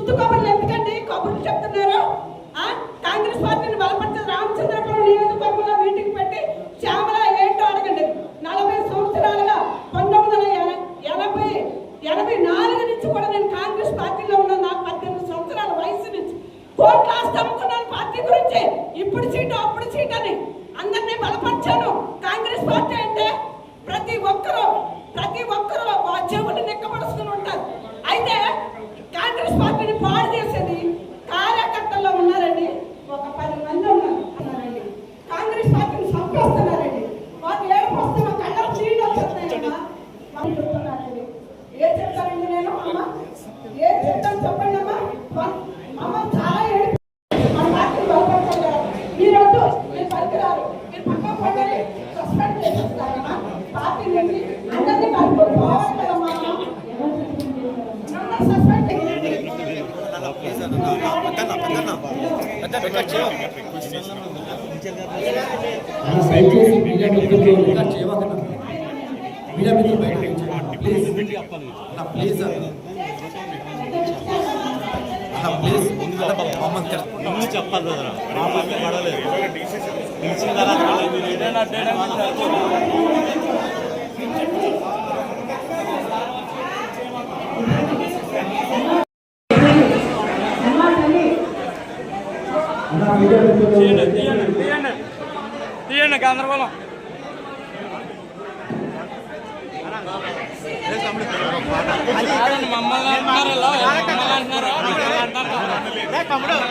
ఉత్తు కబుర్లు ఎందుకండి? కబుర్లు చెప్తున్నారు. ఆ? కాంగ్రెస్ పార్టీని బలపరిచిన రామచంద్రపురం నియోజకవర్గంలో మీటింగ్ పెట్టి శ్యామల ఏంటో అడగండి. నలభై సంవత్సరాలుగా పంతొమ్మిది వందల ఎనభై ఎనభై నాలుగు నుంచి కూడా నేను కాంగ్రెస్ పార్టీలో ఉన్నాను. నాకు పద్దెనిమిది సంవత్సరాల వయసు నుంచి. కోట్లు ఆస్తామనుకున్నాను పార్టీ గురించి. ఇప్పుడు సీటు అప్పుడు సీటు అని. అందరినీ బలపరిచాను. కాంగ్రెస్ పార్టీ అంటే ప్రతి ఒక్కరూ కాంగ్రెస్ పార్టీని పాడు చేసేది కార్యకర్తల్లో ఉన్నారండి. ఒక పది మంది ఉన్నారు. ఉన్నారండి. కాంగ్రెస్ పార్టీని చంపేస్తున్నారండి. వాళ్ళు ఏడుపు వస్తే కళ్ళ చీడ చెప్తున్నారండి. ఏం చెప్తారండి నేను అమ్మా? ఏం చెప్తాను చెప్పండి అమ్మా దయచేసి ప్లీజ్ ప్లీజ్ ముందు చెప్పాలి కదా పడలేదు పిలిచిన తర్వాత తీయండి గందరగోళం. మమ్మల్ని అంటున్నారు అంటున్నారు